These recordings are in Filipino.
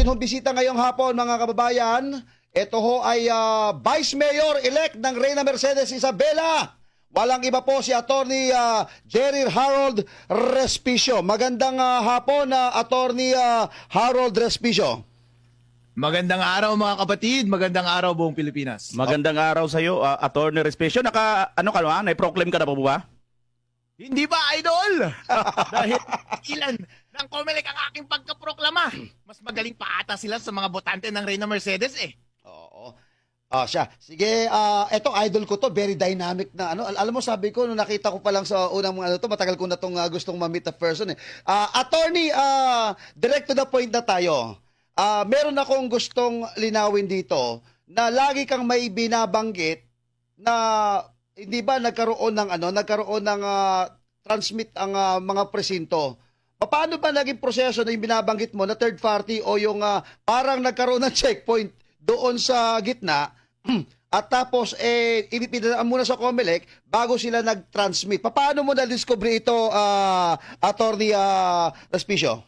atin hong bisita ngayong hapon mga kababayan. Ito ho ay ah, Vice Mayor-elect ng Reyna Mercedes Isabela. Walang iba po si Attorney ah, Jerry Harold Respicio. Magandang ah, hapon na Attorney ah, Harold Respicio. Magandang araw mga kapatid, magandang araw buong Pilipinas. Magandang araw sa iyo, uh, Attorney Respecio. Naka ano ka na? Na-proclaim ka na po ba? Hindi ba idol? Dahil ilan ng Comelec ang aking pagkaproklama. Mas magaling pa ata sila sa mga botante ng Reyna Mercedes eh. Oo. Ah, siya. Sige, ah eto idol ko to, very dynamic na ano. Al- alam mo sabi ko nung nakita ko pa lang sa unang mga ano to, matagal ko na tong ah, gustong ma-meet a person eh. Ah, attorney, ah direct to the point na tayo. Ah, meron akong gustong linawin dito na lagi kang may binabanggit na hindi ba nagkaroon ng ano, nagkaroon ng ah, transmit ang ah, mga presinto. Paano ba naging proseso na yung binabanggit mo na third party o yung ah, parang nagkaroon ng checkpoint doon sa gitna at tapos eh ipipinadaan muna sa Comelec bago sila nag-transmit. Paano mo na-discover ito, ah, Attorney uh, Respicio?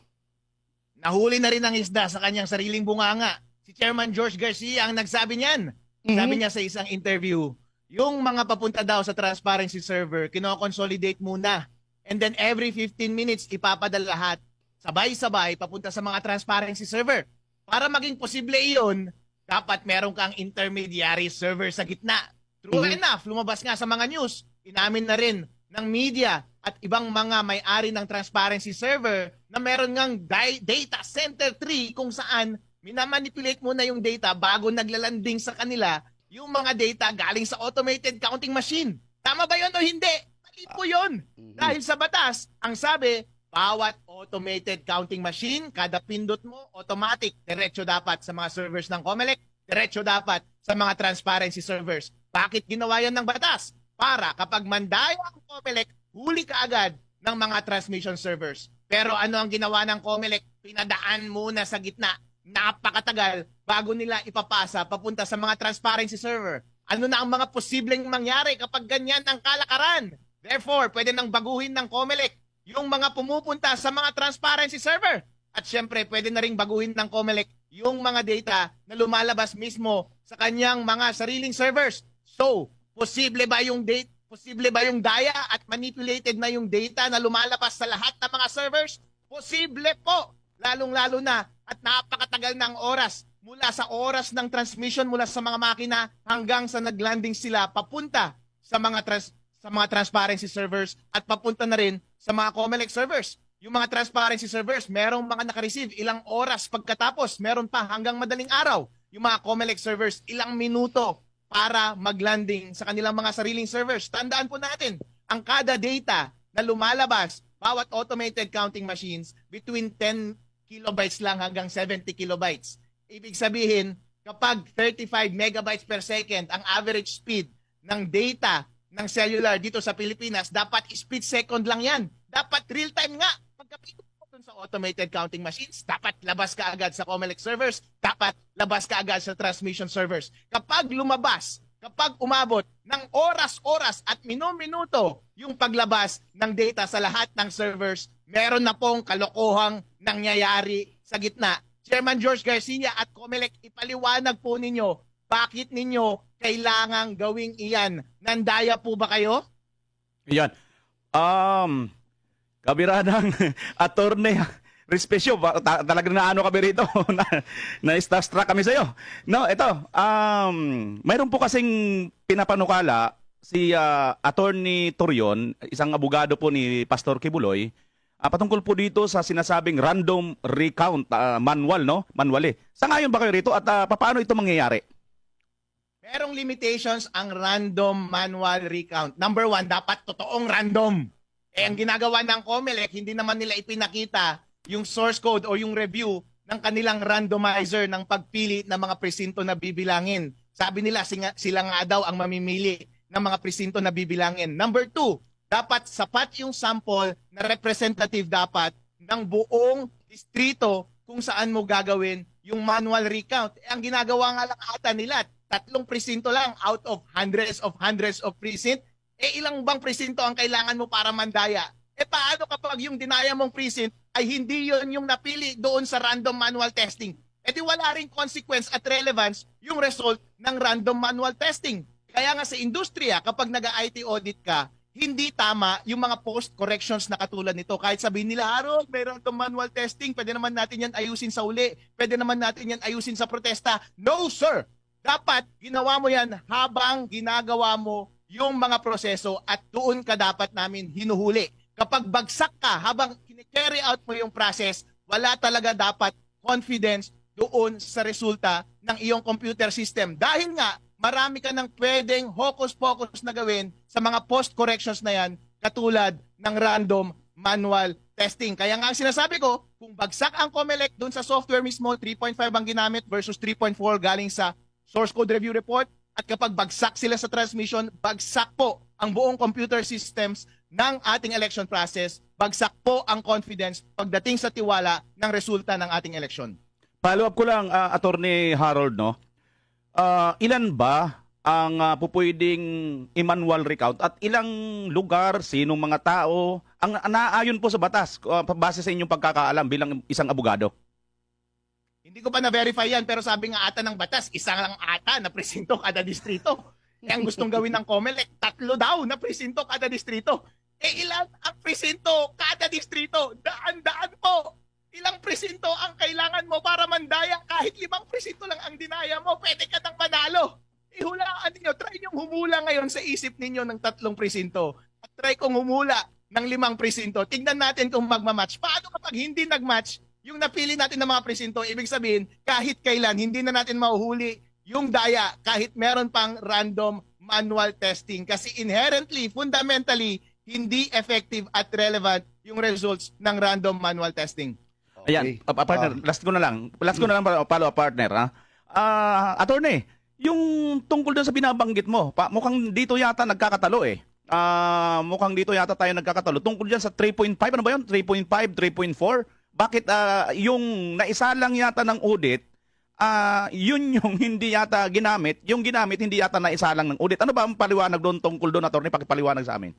Nahuli na rin ang isda sa kanyang sariling bunganga. Si Chairman George Garcia ang nagsabi niyan. Sabi niya sa isang interview, yung mga papunta daw sa transparency server, kino-consolidate muna. And then every 15 minutes, ipapadala lahat. Sabay-sabay, papunta sa mga transparency server. Para maging posible iyon, dapat meron kang intermediary server sa gitna. True Mhm. enough, lumabas nga sa mga news, inamin na rin ng media at ibang mga may-ari ng transparency server na meron ngang data center tree kung saan minamanipulate muna yung data bago naglalanding sa kanila yung mga data galing sa automated counting machine. Tama ba yun o hindi? Mali po yun. Dahil sa batas, ang sabi, bawat automated counting machine, kada pindot mo, automatic, diretso dapat sa mga servers ng Comelec, diretso dapat sa mga transparency servers. Bakit ginawa yan ng batas? Para kapag mandaya ang Comelec, huli ka agad ng mga transmission servers. Pero ano ang ginawa ng Comelec? Pinadaan muna sa gitna. Napakatagal bago nila ipapasa papunta sa mga transparency server. Ano na ang mga posibleng mangyari kapag ganyan ang kalakaran? Therefore, pwede nang baguhin ng Comelec yung mga pumupunta sa mga transparency server. At syempre, pwede na ring baguhin ng Comelec yung mga data na lumalabas mismo sa kanyang mga sariling servers. So, posible ba yung date Posible ba yung daya at manipulated na yung data na lumalabas sa lahat ng mga servers? Posible po. Lalong-lalo na at napakatagal ng oras mula sa oras ng transmission mula sa mga makina hanggang sa naglanding sila papunta sa mga trans- sa mga transparency servers at papunta na rin sa mga Comelec servers. Yung mga transparency servers, merong mga nakareceive ilang oras pagkatapos, meron pa hanggang madaling araw. Yung mga Comelec servers, ilang minuto para maglanding sa kanilang mga sariling servers. Tandaan po natin, ang kada data na lumalabas, bawat automated counting machines, between 10 kilobytes lang hanggang 70 kilobytes. Ibig sabihin, kapag 35 megabytes per second ang average speed ng data ng cellular dito sa Pilipinas, dapat speed second lang yan. Dapat real time nga. Pagkapito mo dun sa automated counting machines, dapat labas ka agad sa Comelec servers, dapat labas ka agad sa transmission servers. Kapag lumabas, kapag umabot ng oras-oras at minuminuto yung paglabas ng data sa lahat ng servers, meron na pong kalokohang nangyayari sa gitna. Chairman George Garcia at Comelec, ipaliwanag po ninyo bakit ninyo kailangang gawing iyan. Nandaya po ba kayo? Yan. Um, kabiradang Attorney Respecio, ba- ta- talagang naano kami rito, na, na starstruck kami sa iyo. No, ito, um, mayroon po kasing pinapanukala si ah, Attorney Torion, isang abogado po ni Pastor Kibuloy, ah, patungkol po dito sa sinasabing random recount ah, manual, no? Manual eh. Sa ngayon ba kayo rito at ah, paano ito mangyayari? Merong limitations ang random manual recount. Number one, dapat totoong random. Eh, ang ginagawa ng Comelec, hindi naman nila ipinakita yung source code o yung review ng kanilang randomizer ng pagpili ng mga presinto na bibilangin. Sabi nila, sila nga daw ang mamimili ng mga presinto na bibilangin. Number two, dapat sapat yung sample na representative dapat ng buong distrito kung saan mo gagawin yung manual recount. Eh, ang ginagawa nga lang ata nila, tatlong presinto lang out of hundreds of hundreds of precinct. Eh ilang bang presinto ang kailangan mo para mandaya? Eh paano kapag yung dinaya mong precinct ay hindi yon yung napili doon sa random manual testing? Eh edi wala rin consequence at relevance yung result ng random manual testing. Kaya nga sa industriya, kapag nag-IT audit ka, hindi tama yung mga post corrections na katulad nito. Kahit sabihin nila, Harold, may random manual testing, pwede naman natin yan ayusin sa uli, pwede naman natin yan ayusin sa protesta. No, sir! Dapat ginawa mo yan habang ginagawa mo yung mga proseso at doon ka dapat namin hinuhuli. Kapag bagsak ka habang carry out mo yung process, wala talaga dapat confidence doon sa resulta ng iyong computer system. Dahil nga, marami ka nang pwedeng hocus-pocus na gawin sa mga post-corrections na yan katulad ng random manual testing. Kaya nga ang sinasabi ko, kung bagsak ang COMELEC doon sa software mismo, 3.5 ang ginamit versus 3.4 galing sa source code review report, at kapag bagsak sila sa transmission, bagsak po ang buong computer systems ng ating election process, bagsak po ang confidence pagdating sa tiwala ng resulta ng ating election. Follow up ko lang, ah, Attorney Harold, no? Ah, ilan ba ang uh, pupwedeng i-manual recount at ilang lugar, sinong mga tao, ang naayon po sa batas, ah, base sa inyong pagkakaalam bilang isang abogado? Hindi ko pa na-verify yan, pero sabi nga ata ng batas, isa lang ata na presinto kada distrito. Eh, ang gustong gawin ng COMELEC, tatlo daw na presinto kada distrito. Eh ilan ang presinto kada distrito? Daan-daan po. Ilang presinto ang kailangan mo para mandaya? Kahit limang presinto lang ang dinaya mo, pwede ka nang manalo. Ihulaan ninyo, try nyo humula ngayon sa isip ninyo ng tatlong presinto. At try kong humula ng limang presinto. Tingnan natin kung magmamatch. Paano kapag hindi nagmatch, yung napili natin ng mga presinto, ibig sabihin, kahit kailan, hindi na natin mahuhuli yung daya kahit meron pang random manual testing. Kasi inherently, fundamentally, hindi effective at relevant yung results ng random manual testing. Ayan, pa- pa- partner, Ah. last ko na lang. Last ko na lang follow up partner, ha? Ah, attorney, yung tungkol doon sa binabanggit mo, pa, mukhang dito yata nagkakatalo eh. Ah, mukhang dito yata tayo nagkakatalo. Tungkol diyan sa 3.5, ano ba 'yon? 3.5, 3.4? Bakit ah, yung naisa lang yata ng audit, ah, yun yung hindi yata ginamit, yung ginamit hindi yata naisa lang ng audit. Ano ba ang paliwanag doon tungkol doon, attorney? Pakipaliwanag sa amin.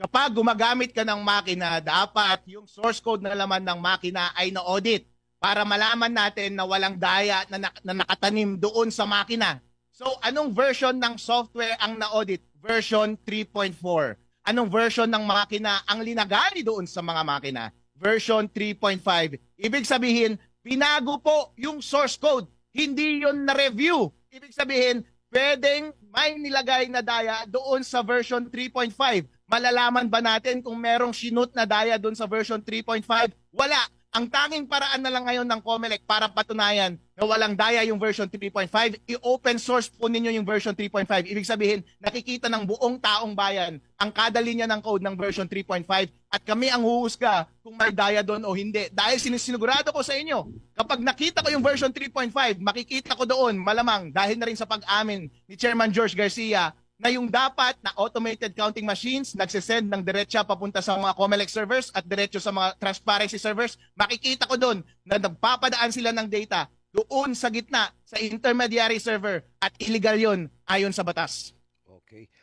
Kapag gumagamit ka ng makina, dapat yung source code na laman ng makina ay na-audit para malaman natin na walang daya na, nak- na nakatanim doon sa makina. So, anong version ng software ang na-audit? Version 3.4. Anong version ng makina ang linagay doon sa mga makina? Version 3.5. Ibig sabihin, binago po yung source code. Hindi yon na-review. Ibig sabihin, pwedeng may nilagay na daya doon sa version 3.5. Malalaman ba natin kung merong sinut na daya doon sa version 3.5? Wala. Ang tanging paraan na lang ngayon ng COMELEC para patunayan na walang daya yung version 3.5, i-open source po ninyo yung version 3.5. Ibig sabihin, nakikita ng buong taong bayan ang kada linya ng code ng version 3.5 at kami ang huhusga kung may daya doon o hindi. Dahil sinisigurado ko sa inyo, kapag nakita ko yung version 3.5, makikita ko doon, malamang, dahil na rin sa pag-amin ni Chairman George Garcia, na yung dapat na automated counting machines nagsisend ng diretsa papunta sa mga COMELEC servers at diretso sa mga transparency servers, makikita ko doon na nagpapadaan sila ng data doon sa gitna sa intermediary server at illegal yon ayon sa batas.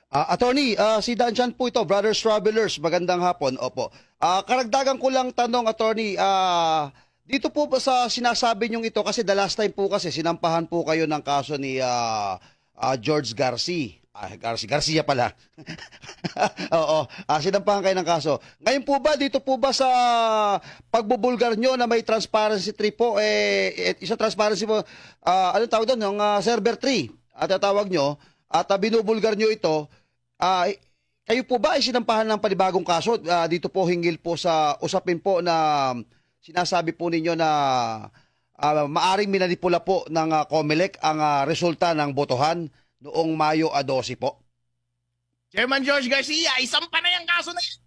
Ah, attorney, ah, si Dan po ito, Brothers Travelers, magandang hapon. Opo. Ah, karagdagan ko lang tanong, attorney, ah, dito po sa sinasabi niyong ito, kasi the last time po kasi sinampahan po kayo ng kaso ni ah, ah, George Garcia. Ah, Garcia, Garcia pala. Oo, ah, sinampahan kayo ng kaso. Ngayon po ba, dito po ba sa pagbubulgar nyo na may transparency 3 po, eh, eh, isa transparency po, ah, ano tawag doon, yung ah, server 3, at tatawag nyo, at ah, binubulgar nyo ito, ah, kayo po ba ay sinampahan ng panibagong kaso? Ah, dito po hinggil po sa usapin po na sinasabi po ninyo na ah, maaring minanipula po ng ah, COMELEC ang ah, resulta ng botohan noong Mayo a 12 po. Chairman George Garcia, isampa na yung kaso na yan.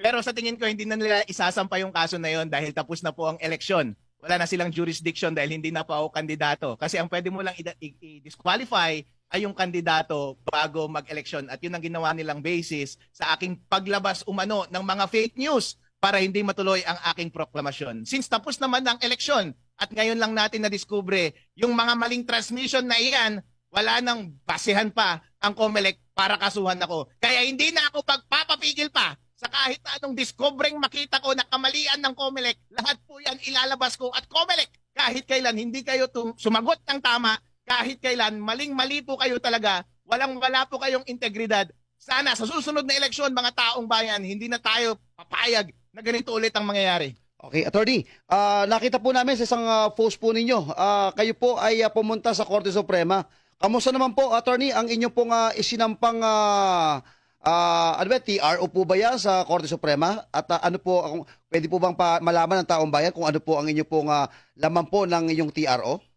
Pero sa tingin ko, hindi na nila isasampa yung kaso na yon dahil tapos na po ang eleksyon. Wala na silang jurisdiction dahil hindi na po ako kandidato. Kasi ang pwede mo lang i-disqualify ay yung kandidato bago mag-eleksyon. At yun ang ginawa nilang basis sa aking paglabas umano ng mga fake news para hindi matuloy ang aking proklamasyon. Since tapos naman ang eleksyon at ngayon lang natin na-discover yung mga maling transmission na iyan, wala nang basehan pa ang COMELEC para kasuhan ako. Kaya hindi na ako pagpapapigil pa sa kahit anong discovering makita ko na kamalian ng COMELEC, lahat po yan ilalabas ko at COMELEC kahit kailan hindi kayo tum- sumagot ng tama, kahit kailan maling-mali po kayo talaga, walang-wala po kayong integridad. Sana sa susunod na eleksyon, mga taong bayan, hindi na tayo papayag na ganito ulit ang mangyayari. Okay, attorney, ah, nakita po namin sa isang ah, post po ninyo, ah, kayo po ay ah, pumunta sa Korte Suprema. Kamusta naman po, attorney, ang inyong pong ah, isinampang ah, ah, ano ba, TRO po ba yan sa Korte Suprema? At ah, ano po, kung, pwede po bang pa, malaman ng taong bayan kung ano po ang inyong pong ah, laman po ng inyong TRO?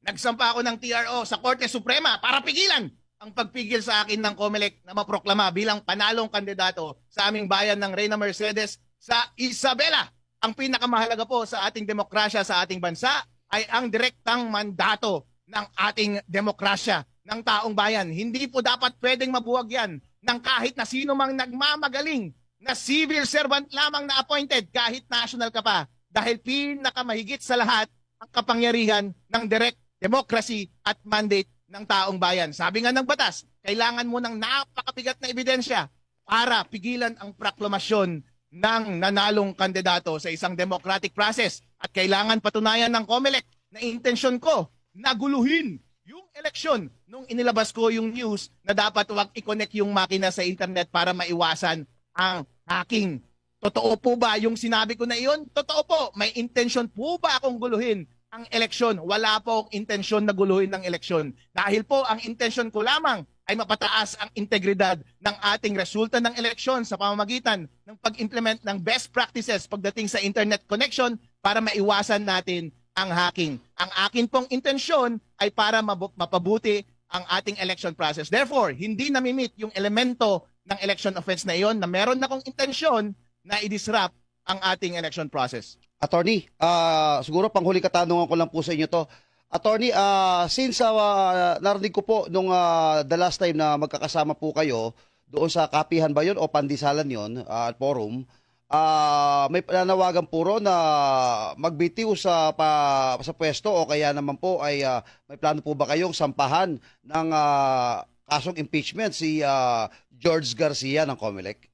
Nagsampa ako ng TRO sa Korte Suprema para pigilan ang pagpigil sa akin ng COMELEC na maproklama bilang panalong kandidato sa aming bayan ng Reyna Mercedes sa Isabela. Ang pinakamahalaga po sa ating demokrasya sa ating bansa ay ang direktang mandato ng ating demokrasya ng taong bayan. Hindi po dapat pwedeng mabuwag yan ng kahit na sino mang nagmamagaling na civil servant lamang na appointed kahit national ka pa dahil pinakamahigit sa lahat ang kapangyarihan ng direct democracy at mandate ng taong bayan. Sabi nga ng batas, kailangan mo ng napakabigat na ebidensya para pigilan ang proklamasyon ng nanalong kandidato sa isang democratic process. At kailangan patunayan ng COMELEC na intensyon ko na guluhin yung eleksyon nung inilabas ko yung news na dapat wag i-connect yung makina sa internet para maiwasan ang hacking. Totoo po ba yung sinabi ko na iyon? Totoo po. May intention po ba akong guluhin ang eleksyon? Wala po akong intensyon na guluhin ng eleksyon. Dahil po ang intensyon ko lamang ay mapataas ang integridad ng ating resulta ng eleksyon sa pamamagitan ng pag-implement ng best practices pagdating sa internet connection para maiwasan natin ang hacking. Ang akin pong intensyon ay para mapabuti ang ating election process. Therefore, hindi namimit yung elemento ng election offense na iyon na meron na akong intensyon na i-disrupt ang ating election process. Attorney, ah, siguro panghuli katanungan ko lang po sa inyo to. Attorney, ah, since ah, narinig ko po nung ah, the last time na magkakasama po kayo doon sa kapihan ba yun o pandisalan yon at forum, ah, may nanawagan puro na magbitiw sa pa, sa pwesto o kaya naman po ay ah, may plano po ba kayong sampahan ng ah, kasong impeachment si ah, George Garcia ng COMELEC?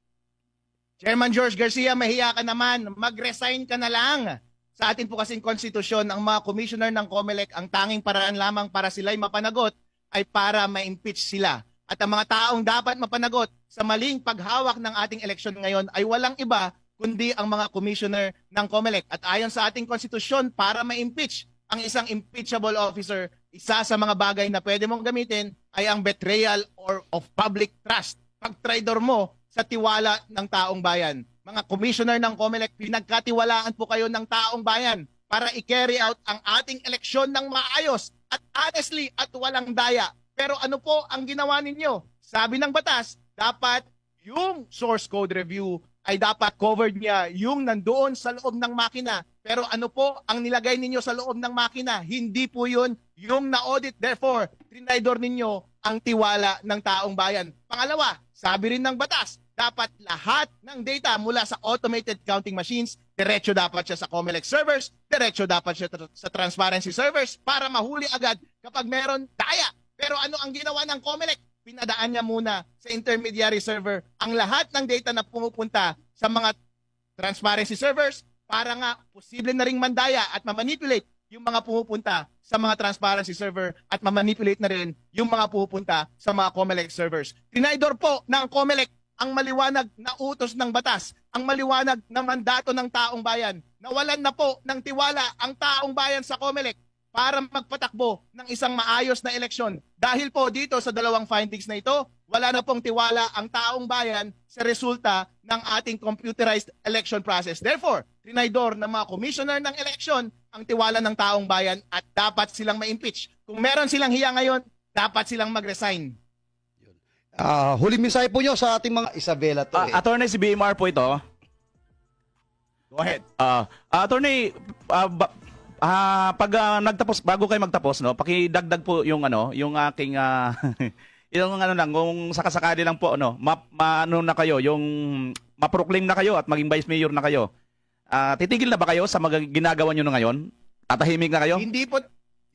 Chairman George Garcia, mahiya ka naman. Mag-resign ka na lang. Sa atin po kasing konstitusyon, ang mga commissioner ng COMELEC, ang tanging paraan lamang para sila'y mapanagot ay para ma-impeach sila. At ang mga taong dapat mapanagot sa maling paghawak ng ating eleksyon ngayon ay walang iba kundi ang mga commissioner ng COMELEC. At ayon sa ating konstitusyon, para ma-impeach ang isang impeachable officer, isa sa mga bagay na pwede mong gamitin ay ang betrayal or of public trust. Pag-traidor mo sa tiwala ng taong bayan. Mga commissioner ng COMELEC, pinagkatiwalaan po kayo ng taong bayan para i-carry out ang ating eleksyon ng maayos at honestly at walang daya. Pero ano po ang ginawa ninyo? Sabi ng batas, dapat yung source code review ay dapat covered niya yung nandoon sa loob ng makina. Pero ano po ang nilagay ninyo sa loob ng makina? Hindi po yun yung na-audit. Therefore, trinidor ninyo ang tiwala ng taong bayan. Pangalawa, sabi rin ng batas, dapat lahat ng data mula sa automated counting machines, diretso dapat siya sa COMELEC servers, diretso dapat siya tra- sa transparency servers para mahuli agad kapag meron daya. Pero ano ang ginawa ng COMELEC? Pinadaan niya muna sa intermediary server ang lahat ng data na pumupunta sa mga transparency servers para nga posible na ring mandaya at mamanipulate yung mga pumupunta sa mga transparency server at mamanipulate na rin yung mga pupunta sa mga COMELEC servers. Tinaydor po ng COMELEC ang maliwanag na utos ng batas, ang maliwanag na mandato ng taong bayan. Nawalan na po ng tiwala ang taong bayan sa COMELEC para magpatakbo ng isang maayos na eleksyon. Dahil po dito sa dalawang findings na ito, wala na pong tiwala ang taong bayan sa resulta ng ating computerized election process. Therefore, tinaydor ng mga commissioner ng eleksyon ang tiwala ng taong bayan at dapat silang ma-impeach. Kung meron silang hiya ngayon, dapat silang mag-resign. Ah, huling mensahe po nyo sa ating mga Isabela to. Ah, eh. attorney si BMR po ito. Go ahead. Ah, ah, attorney, ah, ba- ah, pag ah, nagtapos bago kayo magtapos no, pakidagdag po yung ano, yung aking ah, yung ano lang, kung sakasakali lang po ano, ma, ma- ano na kayo, yung ma-proclaim na kayo at maging vice mayor na kayo. Ah, titigil na ba kayo sa mga ginagawa niyo na ngayon? Tatahimik na kayo? Hindi po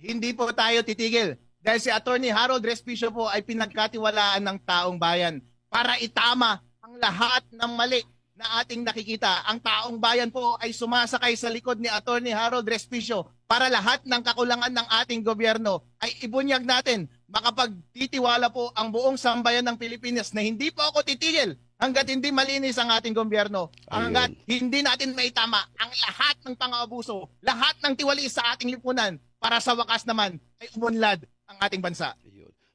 hindi po tayo titigil. Dahil si Attorney Harold Respicio po ay pinagkatiwalaan ng taong bayan para itama ang lahat ng mali na ating nakikita. Ang taong bayan po ay sumasakay sa likod ni Attorney Harold Respicio para lahat ng kakulangan ng ating gobyerno ay ibunyag natin. Makapagtitiwala po ang buong sambayan ng Pilipinas na hindi po ako titigil hanggat hindi malinis ang ating gobyerno. Hanggat hindi natin maitama ang lahat ng pang-abuso, lahat ng tiwali sa ating lipunan para sa wakas naman ay umunlad ang ating bansa.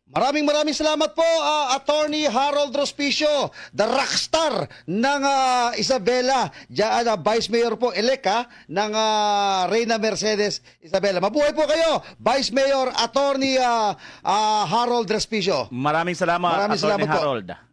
Maraming maraming salamat po, ah, Attorney Harold Rospicio, the rockstar ng ah, Isabela, diyan, ah, Vice Mayor po, eleka ng ah, Reyna Mercedes Isabela. Mabuhay po kayo, Vice Mayor Attorney ah, ah, Harold Rospicio. Maraming salamat, Maraming Attorney salamat po. Harold.